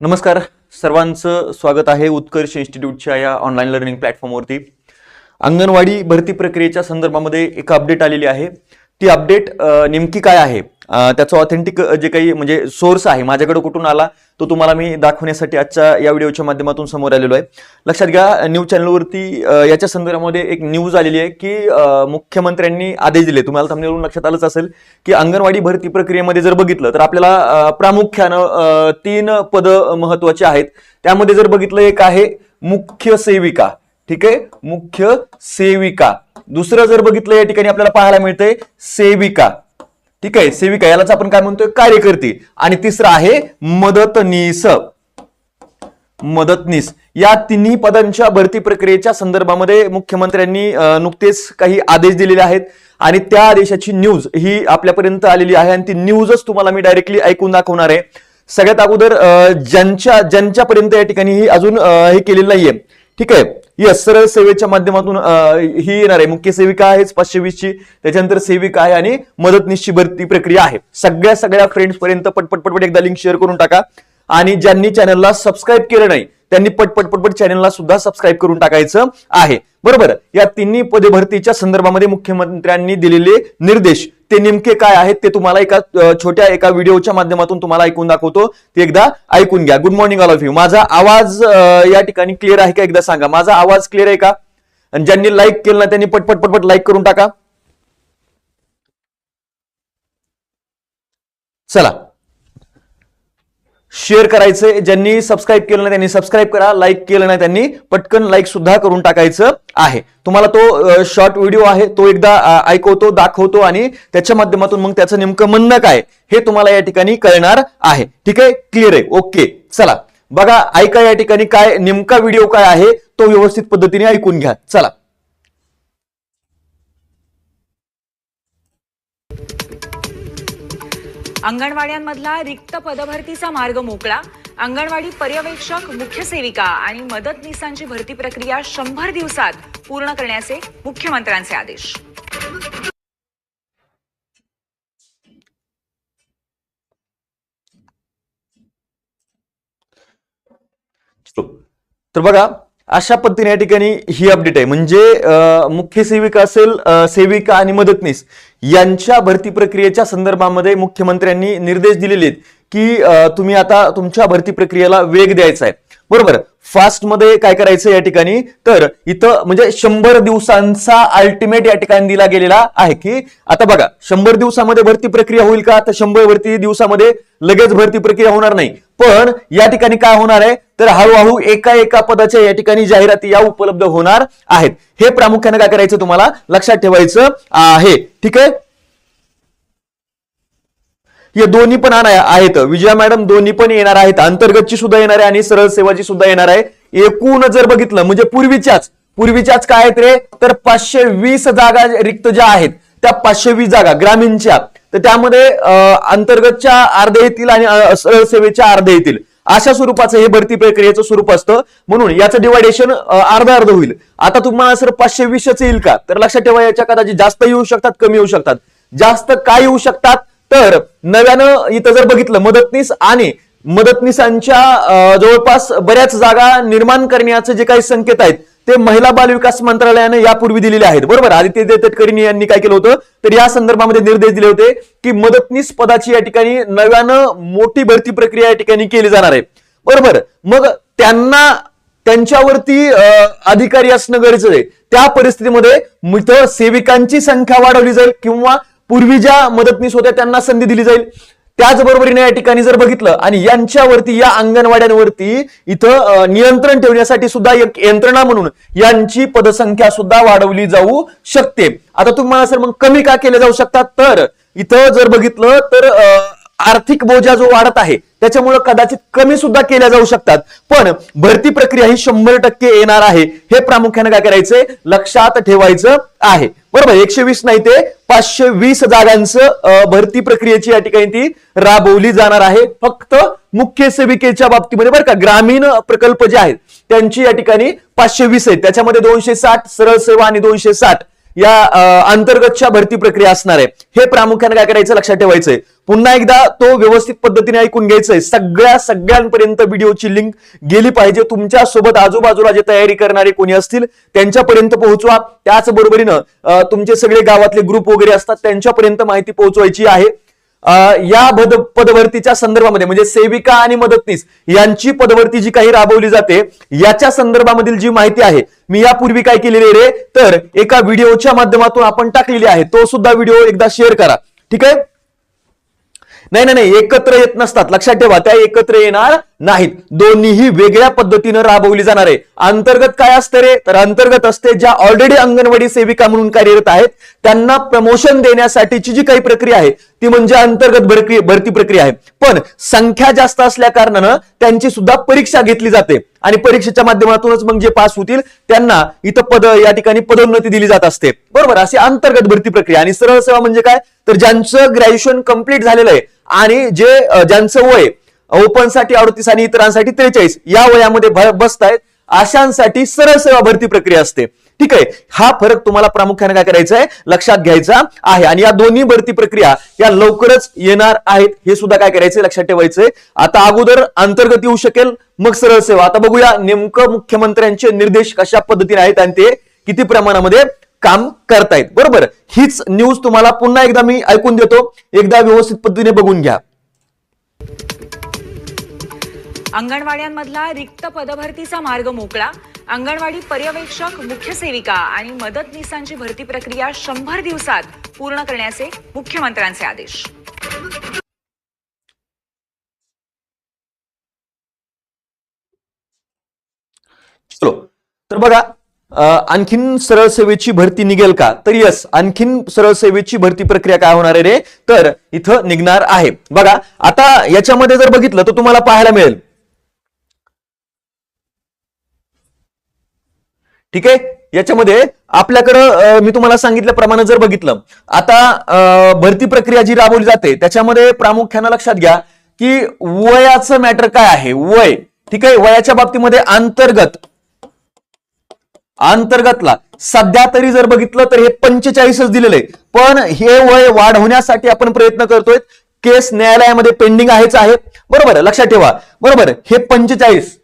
नमस्कार. सर्वांचं स्वागत आहे उत्कर्ष इन्स्टिट्यूटच्या या ऑनलाईन लर्निंग प्लॅटफॉर्मवरती अंगणवाडी भरती प्रक्रियेच्या संदर्भामध्ये एक अपडेट आलेली आहे. ती अपडेट नेमकी काय आहे? त्याचं ऑथेंटिक जे काही म्हणजे सोर्स आहे माझ्याकडे कुठून आला तो तुम्हाला मी दाखवण्यासाठी आजच्या या व्हिडिओच्या माध्यमातून समोर आलेलो आहे. लक्षात घ्या न्यूज चॅनलवरती याच्या संदर्भामध्ये एक न्यूज आलेली आहे की मुख्यमंत्र्यांनी आदेश दिले. तुम्हाला थांबण्यावरून लक्षात आलंच असेल की अंगणवाडी भरती प्रक्रियेमध्ये जर बघितलं तर आपल्याला प्रामुख्यानं तीन पद महत्त्वाचे आहेत. त्यामध्ये जर बघितलं एक आहे मुख्य सेविका. ठीक आहे? मुख्य सेविका. दुसरं जर बघितलं या ठिकाणी आपल्याला पाहायला मिळतंय सेविका. ठीक आहे सेविका यालाच आपण काय म्हणतोय? कार्यकर्ती. आणि तिसरं आहे मदतनीस. मदतनीस. या तिन्ही पदांच्या भरती प्रक्रियेच्या संदर्भामध्ये मुख्यमंत्र्यांनी नुकतेच काही आदेश दिलेले आहेत. आणि त्या आदेशाची न्यूज ही आपल्यापर्यंत आलेली आहे. आणि ती न्यूजच तुम्हाला मी डायरेक्टली ऐकून दाखवणार आहे. सगळ्यात अगोदर ज्यांच्या ज्यांच्यापर्यंत या ठिकाणी ही अजून हे केलेलं नाहीये. ठीक आहे. यस सरळ सेवेच्या माध्यमातून ही येणार आहे. मुख्य सेविका आहेच पाचशे वीसची. त्याच्यानंतर सेविका आहे आणि मदतनीसची भरती प्रक्रिया आहे. सगळ्या सगळ्या फ्रेंड्स पर्यंत पटपट पटपट एकदा लिंक शेअर करून टाका. आणि ज्यांनी चॅनलला सबस्क्राईब केलं नाही त्यांनी पटपट पटपट चॅनलला सुद्धा सबस्क्राईब करून टाकायचं आहे. बरोबर. या तिन्ही पदे भरतीच्या संदर्भामध्ये मुख्यमंत्र्यांनी दिलेले निर्देश. ते नेमके काय आहेत ते तुम्हाला एका छोट्या एका व्हिडिओच्या माध्यमातून तुम्हाला ऐकून दाखवतो. ते एकदा ऐकून घ्या. Good morning all of you माझा आवाज या ठिकाणी क्लिअर आहे का एकदा सांगा. माझा आवाज क्लिअर आहे का? आणि ज्यांनी लाईक केलं ना त्यांनी पटपट पटपट लाईक करून टाका. चला. शेअर करायचंय ज्यांनी सबस्क्राईब केलं नाही त्यांनी सबस्क्राईब करा लाईक केलं नाही त्यांनी पटकन लाईक सुद्धा करून टाकायचं आहे. तुम्हाला तो शॉर्ट व्हिडिओ आहे तो एकदा ऐकवतो दाखवतो आणि त्याच्या माध्यमातून मग त्याचं नेमकं म्हणणं काय हे तुम्हाला या ठिकाणी कळणार आहे. ठीक आहे? क्लिअर आहे. ओके चला. बघा ऐका या ठिकाणी काय नेमका व्हिडिओ काय आहे तो व्यवस्थित पद्धतीने ऐकून घ्या. चला. अंगणवाड्यांमधला रिक्त पदभरतीचा मार्ग मोकळा. अंगणवाडी पर्यवेक्षक मुख्य सेविका आणि मदतनीसांची भरती प्रक्रिया शंभर दिवसात पूर्ण करण्याचे मुख्यमंत्र्यांचे आदेश. तर बघा अशा पद्धतीने या ठिकाणी ही अपडेट आहे. म्हणजे मुख्य सेविका असेल सेविका आणि मदतनीस यांच्या भरती प्रक्रियेच्या संदर्भामध्ये मुख्यमंत्र्यांनी निर्देश दिलेले आहेत की तुम्ही आता तुमच्या भरती प्रक्रियेला वेग द्यायचा आहे. बरोबर? फास्टमध्ये काय करायचं या ठिकाणी? तर इथं म्हणजे शंभर दिवसांचा अल्टिमेट या ठिकाणी दिला गेलेला आहे की आता बघा शंभर दिवसामध्ये भरती प्रक्रिया होईल का? तर शंभर भरती दिवसामध्ये लगेच भरती प्रक्रिया होणार नाही. पण या ठिकाणी काय होणार आहे? तर हळूहळू एका एका पदाच्या या ठिकाणी जाहिराती या उपलब्ध होणार आहेत. हे प्रामुख्याने काय करायचं तुम्हाला लक्षात ठेवायचं आहे. ठीक आहे? हे दोन्ही पण आहेत. विजया मॅडम दोन्ही पण येणार आहेत. अंतर्गतची सुद्धा येणार आहे आणि सरळ सेवाची सुद्धा येणार आहे. एकूण जर बघितलं म्हणजे पूर्वीच्याच पूर्वीच्याच काय आहेत रे? तर पाचशे वीस जागा रिक्त ज्या आहेत त्या पाचशे वीस जागा ग्रामीणच्या. तर त्यामध्ये अंतर्गतच्या अर्धे येतील आणि सरळ सेवेच्या अर्धे येतील. अशा स्वरूपाचं हे भरती प्रक्रियेचं स्वरूप असतं. म्हणून याचं डिवायडेशन अर्ध अर्ध होईल. आता तुम्हाला सर पाचशे वीसच येईल का? तर लक्षात ठेवा याच्या कदाचित जास्त येऊ शकतात कमी येऊ शकतात. जास्त काय येऊ शकतात? तर नव्यानं इथं जर बघितलं मदतनीस आणि मदतनीसांच्या जवळपास बऱ्याच जागा निर्माण करण्याचे जे काही संकेत आहेत ते महिला बाल विकास मंत्रालयाने यापूर्वी दिलेले आहेत. बरोबर? आदित्य तटकरी यांनी काय केलं होतं? तर या संदर्भामध्ये निर्देश दिले होते की मदतनीस पदाची या ठिकाणी नव्यानं मोठी भरती प्रक्रिया या ठिकाणी केली जाणार आहे. बरोबर? मग त्यांना त्यांच्यावरती अं, अधिकारी असणं गरजेचं आहे. त्या परिस्थितीमध्ये इथं सेविकांची संख्या वाढवली जाईल किंवा पूर्वी ज्या मदतनीस होत्या त्यांना संधी दिली जाईल. त्याचबरोबरीने या ठिकाणी जर बघितलं आणि यांच्यावरती या अंगणवाड्यांवरती इथं नियंत्रण ठेवण्यासाठी सुद्धा एक यंत्रणा म्हणून यांची पदसंख्या सुद्धा वाढवली जाऊ शकते. आता तुम्हाला सर मग कमी का केले जाऊ शकतात? तर इथं जर बघितलं तर आर्थिक बोजा जो वाढत आहे त्याच्यामुळे कदाचित कमी सुद्धा केल्या जाऊ शकतात. पण भरती प्रक्रिया ही शंभर टक्के येणार आहे. हे प्रामुख्याने काय करायचंय लक्षात ठेवायचं आहे. बरोबर एकशे वीस नाही ते पाचशे वीस जागांचं भरती प्रक्रियेची या ठिकाणी ती राबवली जाणार आहे. फक्त मुख्य सेविकेच्या बाबतीमध्ये बरं का ग्रामीण प्रकल्प जे आहेत त्यांची या ठिकाणी पाचशे वीस आहेत. त्याच्यामध्ये दोनशे साठ सरळ सेवा आणि दोनशे साठ या अंतर्गतच्या भरती प्रक्रिया असणार आहे. हे प्रामुख्याने काय करायचं? लक्षात ठेवायचंय. पुन्हा एकदा तो व्यवस्थित पद्धतीने ऐकून घ्यायचंय. सगळ्या सगळ्यांपर्यंत व्हिडिओची लिंक गेली पाहिजे. तुमच्यासोबत आजूबाजूला जे तयारी करणारे कोणी असतील त्यांच्यापर्यंत पोहोचवा. त्याचबरोबरीनं तुमचे सगळे गावातले ग्रुप वगैरे असतात त्यांच्यापर्यंत माहिती पोहोचवायची आहे. या पद पदभरतीच्या संदर्भामध्ये म्हणजे सेविका आणि मदतनीस यांची पदभरती जी काही राबवली जाते याच्या संदर्भामधील जी माहिती आहे मी यापूर्वी काय केलेली रे? तर एका व्हिडिओच्या माध्यमातून आपण टाकलेली आहे तो सुद्धा व्हिडिओ एकदा शेअर करा. ठीक आहे? नाही नाही नाही एकत्र येत नसतात. लक्षात ठेवा त्या एकत्र येणार नाहीत. दोन्हीही वेगळ्या पद्धतीनं राबवली जाणार आहे. अंतर्गत काय असतं रे? तर अंतर्गत असते ज्या ऑलरेडी अंगणवाडी सेविका म्हणून कार्यरत आहेत त्यांना प्रमोशन देण्यासाठीची जी काही प्रक्रिया आहे ती म्हणजे अंतर्गत भरती भरती प्रक्रिया आहे. पण संख्या जास्त असल्या कारणानं त्यांची सुद्धा परीक्षा घेतली जाते. आणि परीक्षेच्या माध्यमातूनच मग जे पास होतील त्यांना इथं पद या ठिकाणी पदोन्नती दिली जात असते. बरोबर अशी अंतर्गत भरती प्रक्रिया. आणि सरळ सेवा म्हणजे काय? तर ज्यांचं ग्रॅज्युएशन कंप्लीट झालेलं आहे आणि जे ज्यांचं वय ओपनसाठी अडतीस आणि इतरांसाठी त्रेचाळीस या वयामध्ये बसतायत अशांसाठी सरळ सेवा भरती प्रक्रिया असते. ठीक आहे? हा फरक तुम्हाला प्रामुख्याने काय करायचा आहे? लक्षात घ्यायचा आहे. आणि या दोन्ही भरती प्रक्रिया या लवकरच येणार आहेत हे सुद्धा काय करायचंय लक्षात ठेवायचंय आता अगोदर अंतर्गत येऊ शकेल मग सरळ सेवा. आता बघूया नेमकं मुख्यमंत्र्यांचे निर्देश कशा पद्धतीने आहेत आणि ते किती प्रमाणामध्ये काम करतायत. बरोबर? हीच न्यूज तुम्हाला पुन्हा एकदा मी ऐकून देतो. एकदा व्यवस्थित पद्धतीने बघून घ्या. अंगणवाड्यांमधला रिक्त पदभरतीचा मार्ग मोकळा. अंगणवाडी पर्यवेक्षक मुख्य सेविका आणि मदतनीसांची भरती प्रक्रिया शंभर दिवसात पूर्ण करण्याचे मुख्यमंत्र्यांचे आदेश. चलो. तर बघा आणखीन सरळ सेवेची भरती निघेल का? तर यस आणखीन सरळ सेवेची भरती प्रक्रिया काय होणार आहे रे? तर इथं निघणार आहे. बघा आता याच्यामध्ये जर बघितलं तर तुम्हाला पाहायला मिळेल. ठीक आहे? याच्यामध्ये आपल्याकडं मी तुम्हाला सांगितल्याप्रमाणे जर बघितलं आता भरती प्रक्रिया जी राबवली जाते त्याच्यामध्ये प्रामुख्यानं लक्षात घ्या की वयाचं मॅटर काय आहे? वय. ठीक आहे? वयाच्या बाबतीमध्ये अंतर्गत अंतर्गतला. सध्या तरी जर बघितलं तर हे पंचेचाळीसच दिलेलं आहे. पण हे वय वाढवण्यासाठी आपण प्रयत्न करतोय. केस न्यायालयामध्ये पेंडिंग आहेच आहे. बरोबर लक्षात ठेवा. बरोबर हे पंचेचाळीस.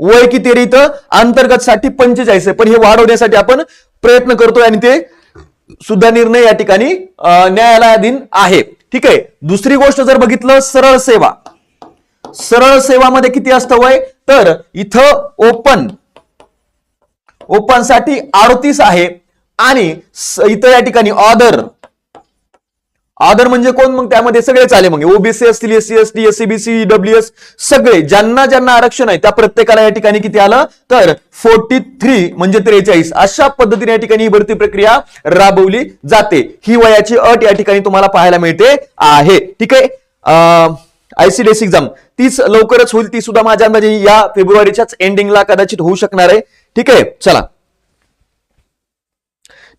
वय किती रीत इथं? अंतर्गत साठी पंचेचाळीस आहे. पण हे वाढवण्यासाठी आपण प्रयत्न करतोय आणि ते सुद्धा निर्णय या ठिकाणी न्यायालयाधीन आहे. ठीक आहे? दुसरी गोष्ट जर बघितलं सरळ सेवा. सरळ सेवामध्ये किती असतं वय? तर इथं ओपन ओपनसाठी अडतीस आहे. आणि इतर या ठिकाणी ऑदर. ऑदर म्हणजे कोण? मग त्यामध्ये सगळेच आले. मग ओबीसी असतील SC S T W S सगळे. ज्यांना ज्यांना आरक्षण आहे त्या प्रत्येकाला या ठिकाणी किती आलं? तर फोर्टी थ्री म्हणजे त्रेचाळीस. अशा पद्धतीने या ठिकाणी ही भरती प्रक्रिया राबवली जाते. ही वयाची अट या ठिकाणी तुम्हाला पाहायला मिळते आहे. ठीक आहे? आयसीडीएस एक्झाम तीच लवकरच होईल ती सुद्धा माझ्या अंदाजे या फेब्रुवारीच्याच एंडिंगला कदाचित होऊ शकणार आहे. ठीक आहे चला.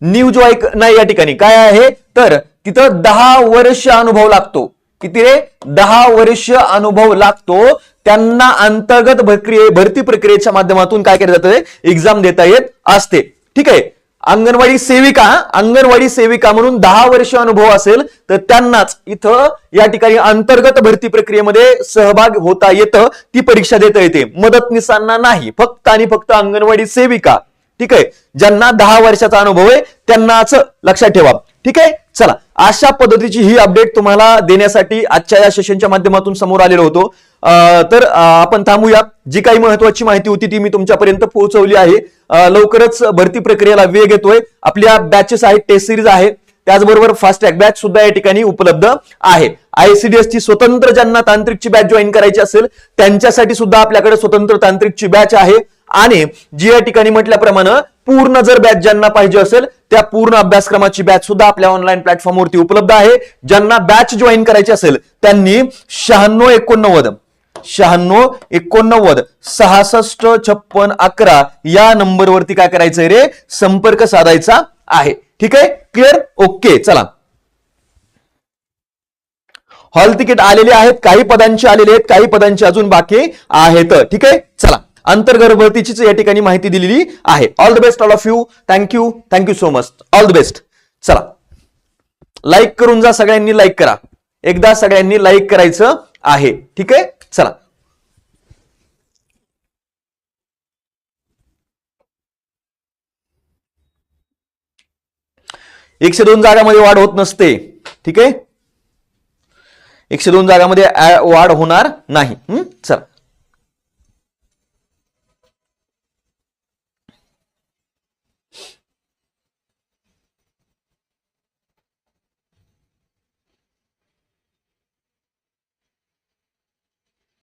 न्यूज ऐक नाही या ठिकाणी काय आहे? तर तिथं दहा वर्ष अनुभव लागतो. किती रे? दहा वर्ष अनुभव लागतो. त्यांना अंतर्गत भरती प्रक्रियेच्या माध्यमातून काय केलं जातं? एक्झाम देता येत असते. ठीक आहे? अंगणवाडी सेविका अंगणवाडी सेविका म्हणून दहा वर्ष अनुभव असेल तर त्यांनाच इथं या ठिकाणी अंतर्गत भरती प्रक्रियेमध्ये सहभाग होता येतं ती परीक्षा देता येते. मदतनीसांना नाही फक्त आणि फक्त अंगणवाडी सेविका. ठीक आहे? ज्यांना दहा वर्षाचा अनुभव आहे त्यांनाच लक्षात ठेवा. ठीक आहे? चला अशा पद्धतीची ही अपडेट तुम्हाला देण्यासाठी आजच्या या सेशनच्या माध्यमातून समोर आलेलो होतो. तर आपण थांबूया जी काही महत्वाची माहिती होती ती मी तुमच्यापर्यंत पोहोचवली आहे. लवकरच भरती प्रक्रियेला वेग येतोय. आपल्या बॅचेस आहेत टेस्ट सिरीज आहे. त्याचबरोबर फास्ट ट्रॅक बॅच सुद्धा या ठिकाणी उपलब्ध आहे. आयसीडीएस ची स्वतंत्र ज्यांना तांत्रिकची बॅच जॉईन करायची असेल त्यांच्यासाठी सुद्धा आपल्याकडे स्वतंत्र तांत्रिकची बॅच आहे. आणि जी या ठिकाणी म्हटल्याप्रमाणे पूर्ण जर बॅच ज्यांना पाहिजे असेल त्या पूर्ण अभ्यासक्रमाची बॅच सुद्धा आपल्या ऑनलाईन प्लॅटफॉर्मवरती उपलब्ध आहे. ज्यांना बॅच जॉईन करायची असेल त्यांनी शहाण्णव एकोणनव्वद शहाण्णव एकोणनव्वद सहासष्ट छप्पन अकरा या नंबरवरती काय करायचंय रे? संपर्क साधायचा आहे. ठीक आहे? क्लिअर ओके चला. हॉल तिकीट आलेले आहेत काही पदांचे आलेले आहेत काही पदांचे अजून बाकी आहेत. ठीक आहे? चला. अंतर्गर्भवतीचीच या ठिकाणी माहिती दिलेली आहे. All the best all of you thank you thank you so much all the best चला. लाईक करून जा सगळ्यांनी लाईक करा. एकदा सगळ्यांनी लाईक करायचं आहे. ठीक आहे? चला. एकशे दोन जागामध्ये वाढ होत नसते. ठीक आहे? एकशे दोन जागामध्ये वाढ होणार नाही. चला.